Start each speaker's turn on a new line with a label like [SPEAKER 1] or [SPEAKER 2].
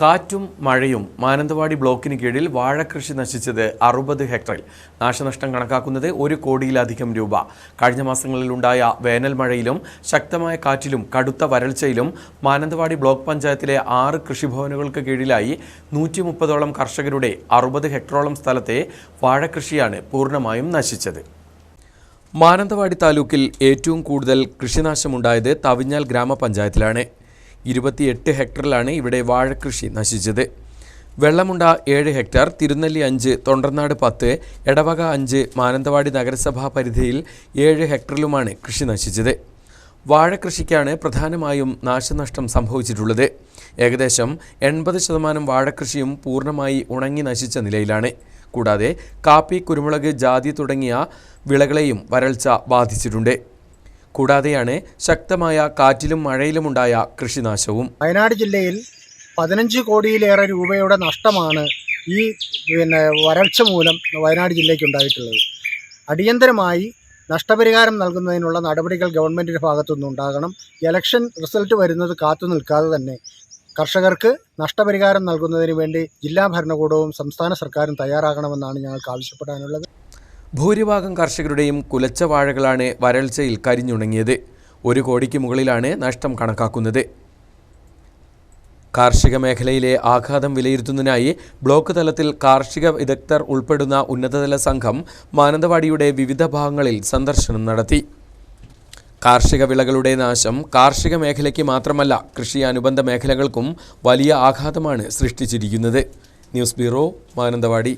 [SPEAKER 1] കാറ്റും മഴയും മാനന്തവാടി ബ്ലോക്കിന് കീഴിൽ വാഴകൃഷി നശിച്ചത് അറുപത് ഹെക്ടറിൽ. നാശനഷ്ടം കണക്കാക്കുന്നത് ഒരു കോടിയിലധികം രൂപ. കഴിഞ്ഞ മാസങ്ങളിലുണ്ടായ വേനൽ മഴയിലും ശക്തമായ കാറ്റിലും കടുത്ത വരൾച്ചയിലും മാനന്തവാടി ബ്ലോക്ക് പഞ്ചായത്തിലെ ആറ് കൃഷിഭവനുകൾക്ക് കീഴിലായി നൂറ്റി മുപ്പതോളം കർഷകരുടെ അറുപത് ഹെക്ടറോളം സ്ഥലത്തെ വാഴകൃഷിയാണ് പൂർണമായും നശിച്ചത്. മാനന്തവാടി താലൂക്കിൽ ഏറ്റവും കൂടുതൽ കൃഷിനാശമുണ്ടായത് തവിഞ്ഞാൽ ഗ്രാമപഞ്ചായത്തിലാണ്. ഇരുപത്തിയെട്ട് ഹെക്ടറിലാണ് ഇവിടെ വാഴക്കൃഷി നശിച്ചത്. വെള്ളമുണ്ട ഏഴ് ഹെക്ടർ തിരുനെല്ലി അഞ്ച് തൊണ്ടർനാട് പത്ത് എടവക അഞ്ച് മാനന്തവാടി നഗരസഭാ പരിധിയിൽ ഏഴ് ഹെക്ടറിലുമാണ് കൃഷി നശിച്ചത്. വാഴക്കൃഷിക്കാണ് പ്രധാനമായും നാശനഷ്ടം സംഭവിച്ചിട്ടുള്ളത്. ഏകദേശം എൺപത് ശതമാനം വാഴക്കൃഷിയും പൂർണമായി ഉണങ്ങി നശിച്ച നിലയിലാണ്. കൂടാതെ കാപ്പി കുരുമുളക് ജാതി തുടങ്ങിയ വിളകളെയും വരൾച്ച ബാധിച്ചിട്ടുണ്ട്. കൂടാതെയാണ് ശക്തമായ കാറ്റിലും മഴയിലും ഉണ്ടായ കൃഷിനാശവും.
[SPEAKER 2] വയനാട് ജില്ലയിൽ പതിനഞ്ച് കോടിയിലേറെ രൂപയുടെ നഷ്ടമാണ് ഈ പിന്നെ വരൾച്ച മൂലം വയനാട് ജില്ലയ്ക്ക് ഉണ്ടായിട്ടുള്ളത്. അടിയന്തരമായി നഷ്ടപരിഹാരം നൽകുന്നതിനുള്ള നടപടികൾ ഗവൺമെന്റിന്റെ ഭാഗത്തുനിന്ന് ഉണ്ടാകണം. ഇലക്ഷൻ റിസൾട്ട് വരുന്നത് കാത്തു നിൽക്കാതെ തന്നെ കർഷകർക്ക് നഷ്ടപരിഹാരം നൽകുന്നതിന് വേണ്ടി ജില്ലാ ഭരണകൂടവും സംസ്ഥാന സർക്കാരും തയ്യാറാകണമെന്നാണ് ഞങ്ങൾക്ക് ആവശ്യപ്പെടാനുള്ളത്.
[SPEAKER 1] ഭൂരിഭാഗം കർഷകരുടെയും കുലച്ച വാഴകളാണ് വരൾച്ചയിൽ കരിഞ്ഞുണങ്ങിയത്. ഒരു കോടിക്ക് മുകളിലാണ് നഷ്ടം കണക്കാക്കുന്നത്. കാർഷിക മേഖലയിലെ ആഘാതം വിലയിരുത്തുന്നതിനായി ബ്ലോക്ക് തലത്തിൽ കാർഷിക വിദഗ്ധർ ഉൾപ്പെടുന്ന ഉന്നതതല സംഘം മാനന്തവാടിയുടെ വിവിധ ഭാഗങ്ങളിൽ സന്ദർശനം നടത്തി. കാർഷിക വിളകളുടെ നാശം കാർഷിക മേഖലയ്ക്ക് മാത്രമല്ല കൃഷി അനുബന്ധ മേഖലകൾക്കും വലിയ ആഘാതമാണ് സൃഷ്ടിച്ചിരിക്കുന്നത്. News bureau Mananthavady.